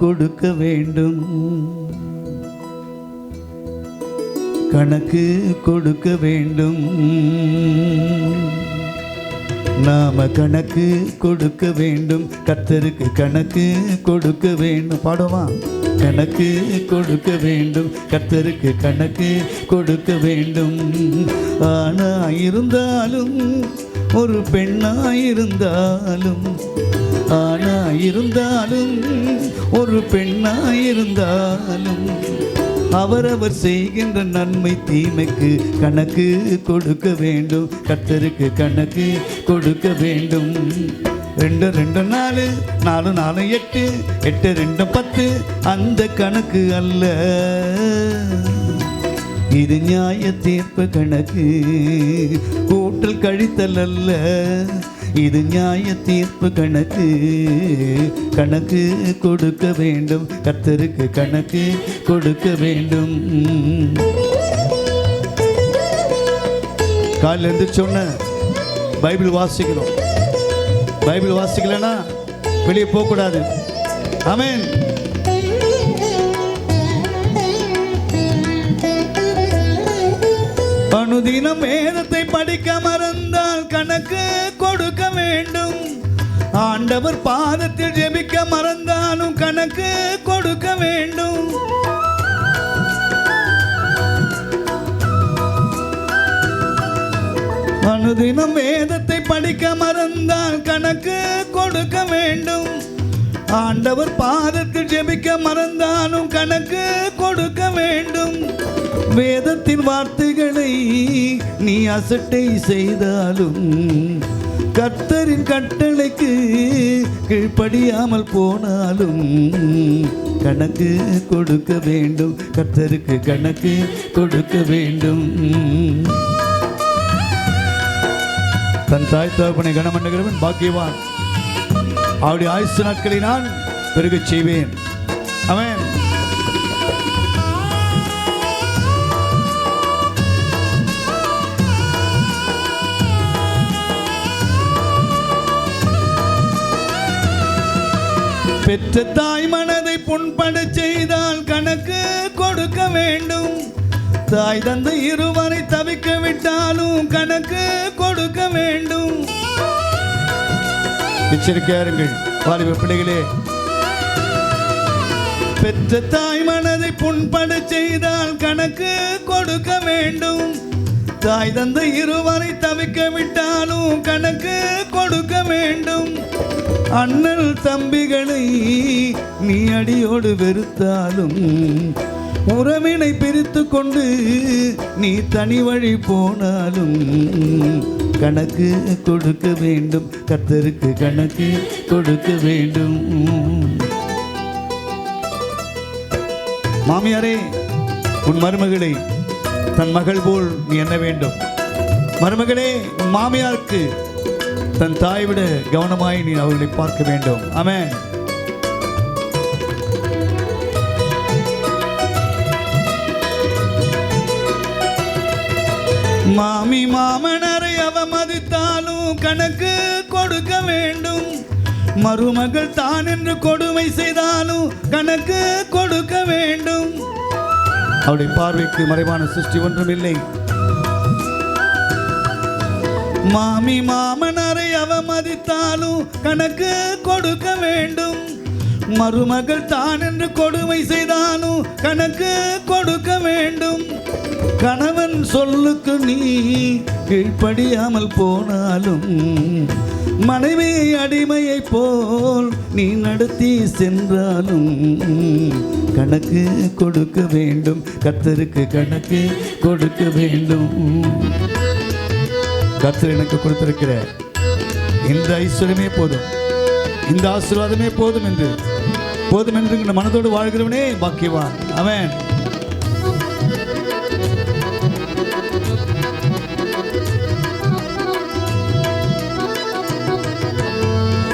கொடுக்க வேண்டும். கணக்கு கொடுக்க வேண்டும். நாம கணக்கு கொடுக்க வேண்டும். கத்தருக்கு கணக்கு கொடுக்க வேண்டும். பாடுவா கணக்கு கொடுக்க வேண்டும். கத்தருக்கு கணக்கு கொடுக்க வேண்டும். ஆனா இருந்தாலும் ஒரு பெண்ணாயிருந்தாலும் ஆனா இருந்தாலும் ஒரு பெண்ணாயிருந்தாலும் அவரவர் செய்கின்ற நன்மை தீமைக்கு கணக்கு கொடுக்க வேண்டும். கத்தருக்கு கணக்கு கொடுக்க வேண்டும். ரெண்டு ரெண்டு நாலு நாலு நாலு எட்டு எட்டு ரெண்டு பத்து அந்த கணக்கு அல்ல. இது நியாய தீர்ப்பு கணக்கு. கூட்டல் கழித்தல் அல்ல. இது நியாய தீர்ப்பு கணக்கு. கணக்கு கொடுக்க வேண்டும். கத்தருக்கு கணக்கு கொடுக்க வேண்டும். காலில் இருந்து சொன்ன பைபிள் வாசிக்கணும். பைபிள் வாசிக்கலனா வெளியே போகக்கூடாது. அமேன் அனுதினம் வேதத்தை படிக்க மறந்தால் கணக்கு கொடு. வேண்டும். ஆண்டவர் பாதத்தில் ஜெபிக்க மறந்தாலும் கணக்கு கொடுக்க வேண்டும். அனுதினம் வேதத்தை படிக்க மறந்தால் கணக்கு கொடுக்க வேண்டும். ஆண்டவர் பாதத்தில் ஜெபிக்க மறந்தாலும் கணக்கு கொடுக்க வேண்டும். வேதத்தின் வார்த்தைகளை நீ அசட்டை செய்தாலும் கர்த்தரின் கட்டளைக்கு கீழ்ப்படியாமல் போனாலும் கணக்கு கொடுக்க வேண்டும். கர்த்தருக்கு கணக்கு கொடுக்க வேண்டும். தன் தாய் தகப்பனை கனமண்ணுகிறவன் பாக்கியவான். அவருடைய ஆயுசு நாட்களை நான் பெருகச் செய்வேன். அவன் பெற்ற தாய் மனதை புண்பட செய்தால் கணக்கு கொடுக்க வேண்டும். தாய் தந்த இருவரை தவிக்க விட்டாலும் கணக்கு கொடுக்க வேண்டும். எச்சரிக்கையாருங்கள் வாலிப பிள்ளைகளே. பெற்ற தாய் மனதை புண்பட செய்தால் கணக்கு கொடுக்க வேண்டும். தாய் தந்த இருவரை தவிக்க விட்டாலும் கணக்கு கொடுக்க வேண்டும். அண்ணல் தம்பிகளை நீ அடியோடு வெறுத்தாலும் உறவினை பிரித்து கொண்டு நீ தனி வழி போனாலும் கணக்கு கொடுக்க வேண்டும். கத்தருக்கு கணக்கு கொடுக்க வேண்டும். மாமியாரே உன் மருமகளை தன் மகள் போல் நீ எண்ண வேண்டும்? மருமகளே உன் மாமியாருக்கு தன் தாய் விட கவனமாய் நீ அவர்களை பார்க்க வேண்டும். ஆமென். மாமி மாமனரை அவமதித்தாலும் கணக்கு கொடுக்க வேண்டும். மருமகள் தான் என்று கொடுமை செய்தாலும் கணக்கு கொடுக்க வேண்டும். அவருடைய பார்வைக்கு மறைவான சிருஷ்டி ஒன்றும் இல்லை. மாமி மாமனரை அவமதித்தாலும் கணக்கு கொடுக்க வேண்டும். மருமகள் தான் என்று கொடுமை செய்தாலும் கணக்கு கொடுக்க வேண்டும். கணவன் சொல்லுக்கு நீ கீழ்ப்படியாமல் போனாலும் மனைவி அடிமையை போல் நீ நடத்தி சென்றாலும் கணக்கு கொடுக்க வேண்டும். கத்தருக்கு கணக்கு கொடுக்க வேண்டும். கர்த்தர் எனக்கு கொடுத்திருக்கிற இந்த ஐஸ்வர்யமே போதும். இந்த ஆசீர்வாதமே போதும் என்று. போதும் என்று மனதோடு வாழ்கிறவனே பாக்கியவான். அவன்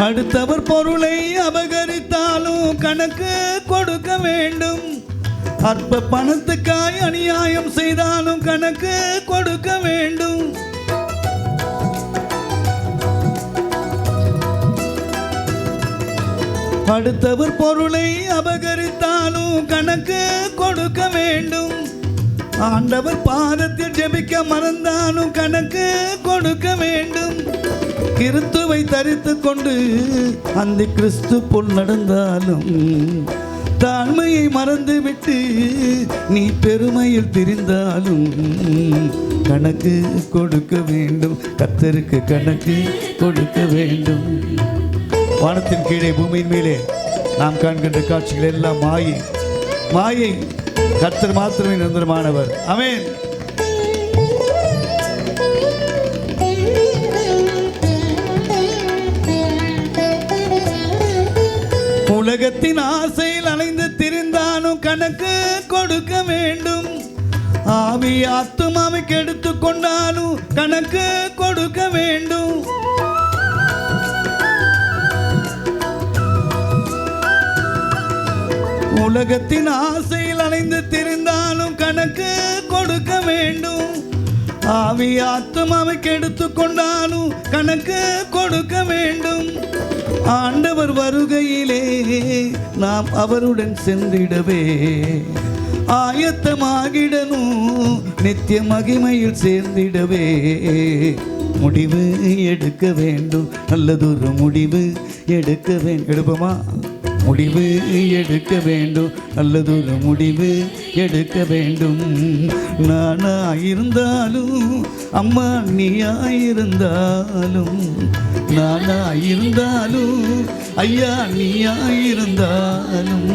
அடுத்தவர் பொருளை அபகரித்தாலும் கணக்கு கொடுக்க வேண்டும். அற்ப பணத்துக்காய் அநியாயம் செய்தாலும் கணக்கு கொடுக்க வேண்டும். அடுத்தவர் பொருளை அபகரித்தாலும் கணக்கு கொடுக்க வேண்டும். ஆண்டவர் பாதத்தில் ஜெபிக்க மறந்தாலும் கணக்கு கொடுக்க வேண்டும். கிறிஸ்துவை தரித்து கொண்டு அந்த கிறிஸ்து போல் நடந்தாலும் தாழ்மையை மறந்துவிட்டு நீ பெருமையில் திரிந்தாலும் கணக்கு கொடுக்க வேண்டும். கத்தருக்கு கணக்கு கொடுக்க வேண்டும். வானத்தின் கீழே பூமியின் மேலே நாம் காண்கின்ற காட்சிகள் எல்லாம் மாயை. மாயை கர்த்தர் மாத்திரமே நிரந்தரமானவர். அமேன் உலகத்தின் ஆசையில் அலைந்து திரிந்தானும் கணக்கு கொடுக்க வேண்டும். ஆவி ஆத்துமாவை எடுத்து கொண்டாலும் கணக்கு கொடுக்க வேண்டும். உலகத்தின் ஆசையில் அலைந்து திரிந்தாலும் கணக்கு கொடுக்க வேண்டும். ஆவி ஆத்துமாவை எடுத்து கொண்டாலும் கணக்கு கொடுக்க வேண்டும். ஆண்டவர் வருகையிலே நாம் அவருடன் சென்றிடவே. ஆயத்தமாகிடனும் நித்திய மகிமையில் சேர்ந்திடவே. முடிவு எடுக்க வேண்டும் நல்லதொரு முடிவு எடுக்க வேண்டும். எடுப்போமா? முடிவு எடுக்க வேண்டும். நல்லதொரு முடிவு எடுக்க வேண்டும். நானா இருந்தாலும் அம்மா நீயா இருந்தாலும் நானா இருந்தாலும் ஐயா நீயா இருந்தாலும்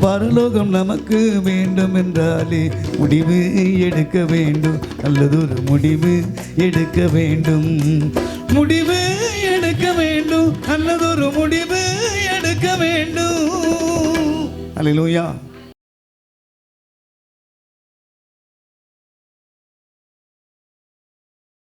பரலோகம் நமக்கு வேண்டும் என்றாலே முடிவு எடுக்க வேண்டும். நல்லதொரு முடிவு எடுக்க வேண்டும். முடிவு எடுக்க வேண்டும். நல்லதொரு முடிவு எடுக்க வேண்டும். அல்லேலூயா